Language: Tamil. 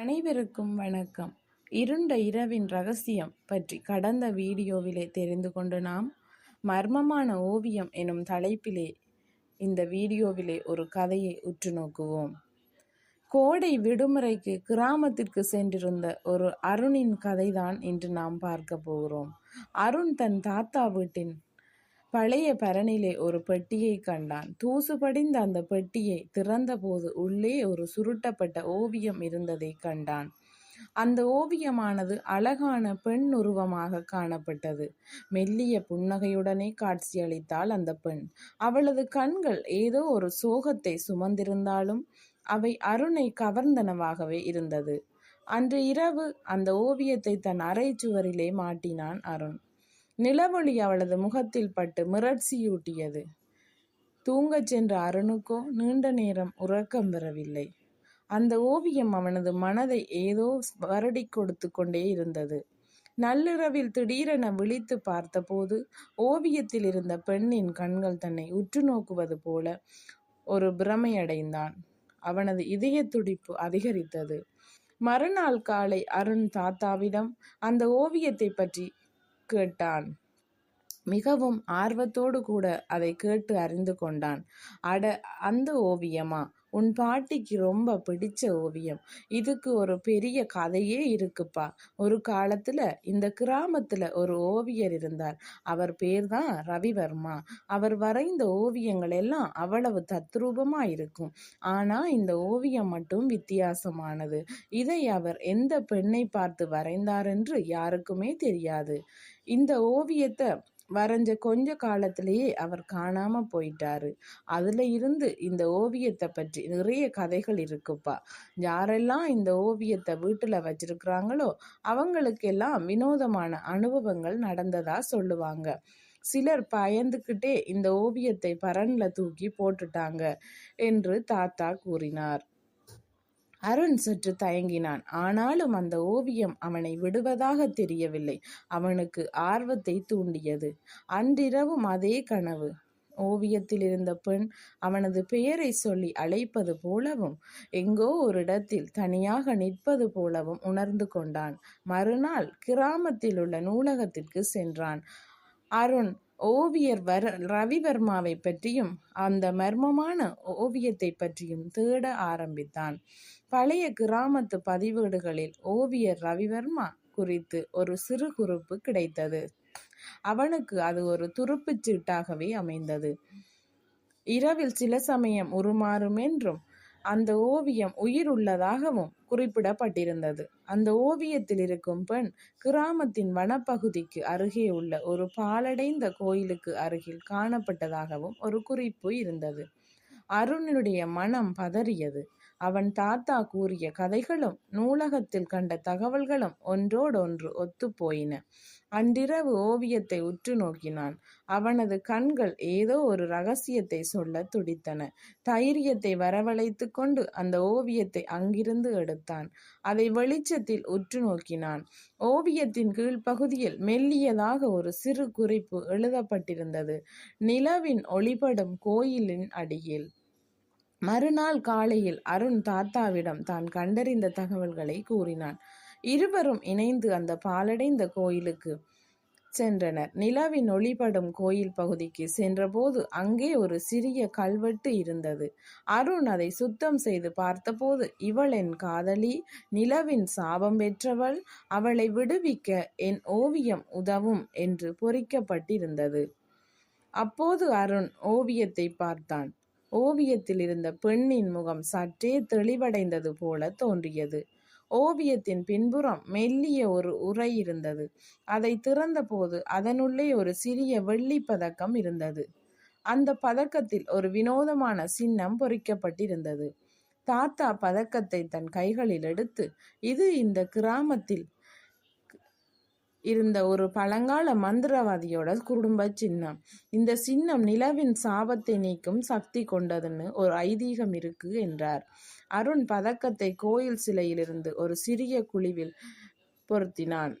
அனைவருக்கும் வணக்கம். இருண்ட இரவின் ரகசியம் பற்றி கடந்த வீடியோவிலே தெரிந்து கொண்டு நாம் மர்மமான ஓவியம் எனும் தலைப்பிலே இந்த வீடியோவிலே ஒரு கதையை உற்று நோக்குவோம். கோடை விடுமுறைக்கு கிராமத்திற்கு சென்றிருந்த ஒரு அருணின் கதைதான் இன்று நாம் பார்க்க போகிறோம். அருண் தன் தாத்தா வீட்டின் பழைய பரணிலே ஒரு பெட்டியை கண்டான். தூசு படிந்த அந்த பெட்டியை திறந்தபோது உள்ளே ஒரு சுருட்டப்பட்ட ஓவியம் இருந்ததை கண்டான். அந்த ஓவியமானது அழகான பெண் உருவமாக காணப்பட்டது. மெல்லிய புன்னகையுடனே காட்சியளித்தாள் அந்த பெண். அவளது கண்கள் ஏதோ ஒரு சோகத்தை சுமந்திருந்தாலும் அவை அருணை கவர்ந்தனவாகவே இருந்தது. அன்று இரவு அந்த ஓவியத்தை தன் அறை சுவரிலே மாட்டினான் அருண். நிலவொளி அவளது முகத்தில் பட்டு மிரட்சியூட்டியது. தூங்கச் சென்ற அருணுக்கோ நீண்ட நேரம் உறக்கம் வரவில்லை. அந்த ஓவியம் அவனது மனதை ஏதோ வருடி கொடுத்து கொண்டே இருந்தது. நள்ளிரவில் திடீரென விழித்து பார்த்தபோது ஓவியத்தில் இருந்த பெண்ணின் கண்கள் தன்னை உற்று நோக்குவது போல ஒரு பிரமையடைந்தான். அவனது இதய துடிப்பு அதிகரித்தது. மறுநாள் காலை அருண் தாத்தாவிடம் அந்த ஓவியத்தை பற்றி கேட்டான். மிகவும் ஆர்வத்தோடு கூட அதை கேட்டு அறிந்து கொண்டான். அட அந்த ஓவியமா? உன் பாட்டிக்கு ரொம்ப பிடிச்ச ஓவியம். இதுக்கு ஒரு பெரிய கதையே இருக்குப்பா. ஒரு காலத்துல இந்த கிராமத்துல ஒரு ஓவியர் இருந்தார். அவர் பேர் தான் ரவிவர்மா. அவர் வரைந்த ஓவியங்கள் எல்லாம் அவ்வளவு தத்ரூபமா இருக்கும். ஆனா இந்த ஓவியம் மட்டும் வித்தியாசமானது. இதை அவர் எந்த பெண்ணை பார்த்து வரைந்தார் என்று யாருக்குமே தெரியாது. இந்த ஓவியத்தை வரைஞ்ச கொஞ்ச காலத்திலேயே அவர் காணாம போயிட்டாரு. அதுல இருந்து இந்த ஓவியத்தை பற்றி நிறைய கதைகள் இருக்குப்பா. யாரெல்லாம் இந்த ஓவியத்தை வீட்டுல வச்சிருக்கிறாங்களோ அவங்களுக்கெல்லாம் வினோதமான அனுபவங்கள் நடந்ததா சொல்லுவாங்க. சிலர் பயந்துக்கிட்டே இந்த ஓவியத்தை பரன்ல தூக்கி போட்டுட்டாங்க என்று தாத்தா கூறினார். அருண் சற்று தயங்கினான். ஆனாலும் அந்த ஓவியம் அவனை விடுவதாக தெரியவில்லை. அவனுக்கு ஆர்வத்தை தூண்டியது. அன்றிரவும் அதே கனவு. ஓவியத்தில் இருந்த பெண் அவனது பெயரை சொல்லி அழைப்பது போலவும் எங்கோ ஒரு இடத்தில் தனியாக நிற்பது போலவும் உணர்ந்து கொண்டான். மறுநாள் கிராமத்தில் உள்ள நூலகத்திற்கு சென்றான். அருண் ஓவியர் வர ரவிவர்மாவை பற்றியும் அந்த மர்மமான ஓவியத்தை பற்றியும் தேட ஆரம்பித்தான். பழைய கிராமத்து பதிவேடுகளில் ஓவியர் ரவிவர்மா குறித்து ஒரு சிறு குறிப்பு கிடைத்தது. அவனுக்கு அது ஒரு துருப்புச் சீட்டாகவே அமைந்தது. இரவில் சில சமயம் உருமாறும் என்றும் அந்த ஓவியம் உயிர் உள்ளதாகவும் குறிப்பிடப்பட்டிருந்தது. அந்த ஓவியத்தில் இருக்கும் பெண் கிராமத்தின் வனப்பகுதிக்கு அருகே உள்ள ஒரு பாலடைந்த கோயிலுக்கு அருகில் காணப்பட்டதாகவும் ஒரு குறிப்பு இருந்தது. அருணுடைய மனம் பதறியது. அவன் தாத்தா கூறிய கதைகளும் நூலகத்தில் கண்ட தகவல்களும் ஒன்றோடொன்று ஒத்துப்போயின. அன்றிரவு ஓவியத்தை உற்று நோக்கினான். அவனது கண்கள் ஏதோ ஒரு ரகசியத்தை சொல்ல துடித்தன. தைரியத்தை வரவழைத்து கொண்டு அந்த ஓவியத்தை அங்கிருந்து எடுத்தான். அதை வெளிச்சத்தில் உற்று நோக்கினான். ஓவியத்தின் கீழ்ப்பகுதியில் மெல்லியதாக ஒரு சிறு குறிப்பு எழுதப்பட்டிருந்தது. நிலவின் ஒளிபடும் கோயிலின் அடியில். மறுநாள் காலையில் அருண் தாத்தாவிடம் தான் கண்டறிந்த தகவல்களை கூறினான். இருவரும் இணைந்து அந்த பாலடைந்த கோயிலுக்கு சென்றனர். நிலவின் ஒளிபடும் கோயில் பகுதிக்கு சென்றபோது அங்கே ஒரு சிறிய கல்வெட்டு இருந்தது. அருண் அதை சுத்தம் செய்து பார்த்தபோது இவள் என் காதலி நிலவின் சாபம் பெற்றவள் அவளை விடுவிக்க என் ஓவியம் உதவும் என்று பொறிக்கப்பட்டிருந்தது. அப்போது அருண் ஓவியத்தை பார்த்தான். ஓவியத்தில் இருந்த பெண்ணின் முகம் சற்றே தெளிவடைந்தது போல தோன்றியது. ஓவியத்தின் பின்புறம் மெல்லிய ஒரு உரை இருந்தது. அதை திறந்தபோது அதனுள்ளே ஒரு சிறிய வெள்ளி பதக்கம் இருந்தது. அந்த பதக்கத்தில் ஒரு வினோதமான சின்னம் பொறிக்கப்பட்டிருந்தது. தாத்தா பதக்கத்தை தன் கைகளில் எடுத்து இது இந்த கிராமத்தில் இருந்த ஒரு பழங்கால மந்திரவாதியோட குடும்ப சின்னம். இந்த சின்னம் நிலவின் சாபத்தை நீக்கும் சக்தி கொண்டதுன்னு ஒரு ஐதீகம் இருக்கு என்றார். அருண் பதக்கத்தை கோயில் சிலையிலிருந்து ஒரு சிறிய குழிவில் பொருத்தினான்.